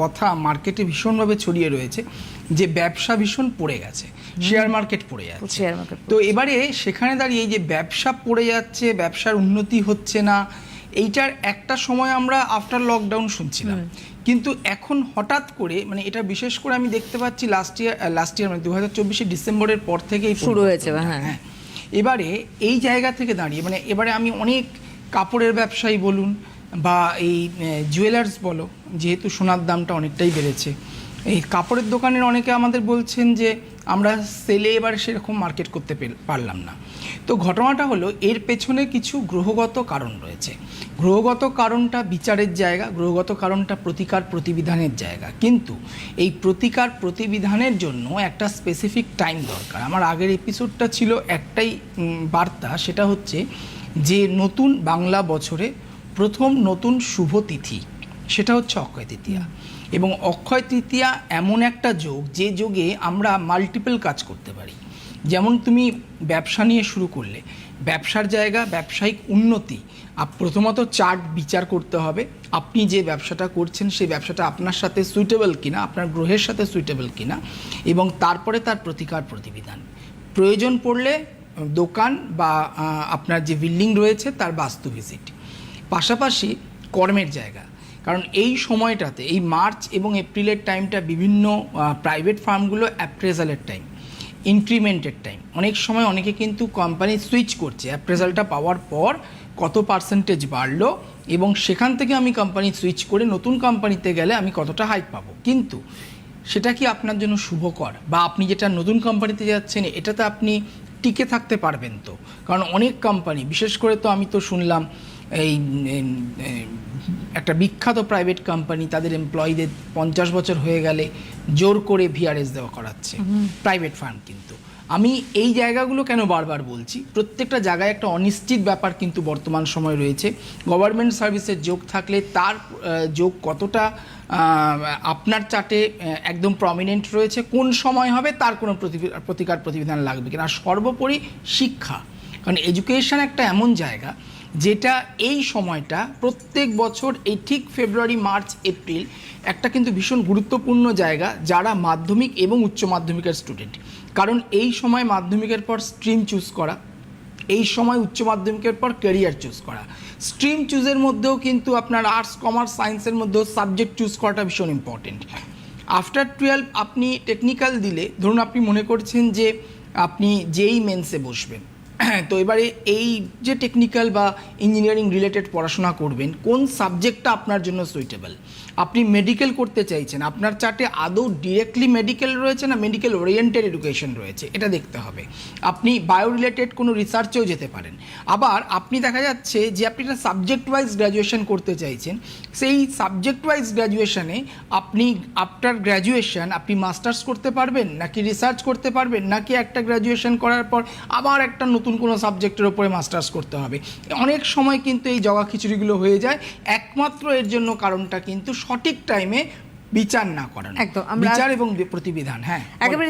কথা মার্কেটে ভীষণভাবে ছড়িয়ে রয়েছে যে ব্যবসা ভীষণ পড়ে গেছে শেয়ার মার্কেট পড়ে যাচ্ছে। তো এবারে সেখানে দাঁড়িয়ে এই যে ব্যবসা পড়ে যাচ্ছে ব্যবসার উন্নতি হচ্ছে না এইটার একটা সময় আমরা আফটার লকডাউন শুনছিলাম। কিন্তু এখন হঠাৎ করে মানে এটা বিশেষ করে আমি দেখতে পাচ্ছি লাস্ট ইয়ার লাস্ট ইয়ার মানে দু হাজার চব্বিশে ডিসেম্বরের পর থেকেই শুরু হয়েছে, পরিবর্তনটা, হ্যাঁ। এবারে এই জায়গা থেকে দাঁড়িয়ে মানে এবারে আমি অনেক কাপড়ের ব্যবসায়ী বলুন বা এই জুয়েলার্স বলো যেহেতু সোনার দামটা অনেকটাই বেড়েছে। এই কাপড়ের দোকানের অনেকে আমাদের বলছেন যে, আমরা সেলে এবার সেরকম মার্কেট করতে পারলাম না। তো ঘটনাটা হলো, এর পেছনে কিছু গ্রহগত কারণ রয়েছে। গ্রহগত কারণটা বিচারের জায়গা, গ্রহগত কারণটা প্রতিকার প্রতিবিধানের জায়গা। কিন্তু এই প্রতিকার প্রতিবিধানের জন্য একটা স্পেসিফিক টাইম দরকার। আমার আগের এপিসোডটা ছিল একটাই বার্তা, সেটা হচ্ছে যে নতুন বাংলা বছরে প্রথম নতুন শুভ তিথি সেটা হচ্ছে অক্ষয় তৃতীয়া। এবং অক্ষয় তৃতীয়া এমন একটা যোগ, যে যোগে আমরা মাল্টিপল কাজ করতে পারি। যেমন তুমি ব্যবসা নিয়ে শুরু করলে, ব্যবসার জায়গা, ব্যবসায়িক উন্নতি, আপ প্রথমত চার্ট বিচার করতে হবে, আপনি যে ব্যবসাটা করছেন সেই ব্যবসাটা আপনার সাথে সুইটেবল কিনা, আপনার গ্রহের সাথে সুইটেবল কিনা, এবং তারপরে তার প্রতিকার প্রতিবিধান। প্রয়োজন পড়লে দোকান বা আপনার যে বিল্ডিং রয়েছে তার বাস্তু ভিজিট পাশাপাশি কর্মের জায়গা কারণ এই সময়টাতে, এই মার্চ এবং এপ্রিলের টাইমটা বিভিন্ন প্রাইভেট ফার্মগুলো অ্যাপ্রেজালের টাইম ইনক্রিমেন্টের টাইম অনেক সময় অনেকে কিন্তু কোম্পানি সুইচ করছে অ্যাপ্রেজালটা পাওয়ার পর কত পার্সেন্টেজ বাড়লো এবং সেখান থেকে আমি কোম্পানি সুইচ করে নতুন কোম্পানিতে গেলে আমি কতটা হাইক পাবো। কিন্তু সেটা কি আপনার জন্য শুভকর? বা আপনি যেটা নতুন কোম্পানিতে যাচ্ছেন, এটাতে আপনি টিকে থাকতে পারবেন তো? কারণ অনেক কোম্পানি বিশেষ করে তো আমি তো শুনলাম এই একটা বিখ্যাত প্রাইভেট কোম্পানি তাদের এমপ্লয়ীদের পঞ্চাশ বছর হয়ে গেলে জোর করে ভিআরএস দেওয়া করাচ্ছে। প্রাইভেট ফার্ম কিন্তু। আমি এই জায়গাগুলো কেন বারবার বলছি? প্রত্যেকটা জায়গায় একটা অনিশ্চিত ব্যাপার কিন্তু বর্তমান সময় রয়েছে। গভর্নমেন্ট সার্ভিসের যোগ থাকলে তার যোগ কতটা আপনার আহ, একদম প্রমিনেন্ট রয়েছে কোন সময় হবে তার কোনো প্রতি- প্রতিকার প্রতিবিধান লাগবে কিনা। সর্বোপরি শিক্ষা। কারণ এডুকেশন একটা এমন জায়গা যেটা এই সময়টা, প্রত্যেক বছর এই ঠিক ফেব্রুয়ারি, মার্চ, এপ্রিল একটা কিন্তু ভীষণ গুরুত্বপূর্ণ জায়গা যারা মাধ্যমিক এবং উচ্চ মাধ্যমিকের স্টুডেন্ট। কারণ এই সময় মাধ্যমিকের পর স্ট্রিম চুজ করা, এই সময় উচ্চ মাধ্যমিকের পর ক্যারিয়ার চুজ করা। স্ট্রিম চুজের মধ্যেও কিন্তু আপনার আর্টস, কমার্স, সায়েন্সের মধ্যেও সাবজেক্ট চুজ করাটা ভীষণ ইম্পর্টেন্ট আফটার টুয়েলভ আপনি টেকনিক্যাল দিলে, ধরুন আপনি মনে করছেন যে আপনি যেই মেন্সে বসবেন তো এবারে এই যে টেকনিক্যাল বা ইঞ্জিনিয়ারিং রিলেটেড পড়াশোনা করবেন, কোন সাবজেক্টটা আপনার জন্য সুইটেবল আপনি মেডিকেল করতে চাইছেন, আপনার চার্টে আদৌ ডিরেক্টলি মেডিকেল রয়েছে না মেডিকেল ওরিয়েন্টেড এডুকেশন রয়েছে? এটা দেখতে হবে। আপনি বায়ো রিলেটেড কোনো রিসার্চেও যেতে পারেন। আবার আপনি দেখা যাচ্ছে যে আপনি একটা সাবজেক্ট ওয়াইজ গ্র্যাজুয়েশন করতে চাইছেন, সেই সাবজেক্ট ওয়াইজ গ্র্যাজুয়েশনে আপনি আফটার গ্র্যাজুয়েশন আপনি মাস্টার্স করতে পারবেন, নাকি রিসার্চ করতে পারবেন, নাকি একটা গ্র্যাজুয়েশন করার পর আবার একটা নতুন কোনো সাবজেক্টের ওপরে মাস্টার্স করতে হবে। অনেক সময় কিন্তু এই জগা খিচুড়িগুলো হয়ে যায় একমাত্র এর জন্য কারণটা কিন্তু সঠিক টাইমে বিচার না করেন। একদম, বিচার এবং প্রতিবিধান হ্যাঁ। একেবারে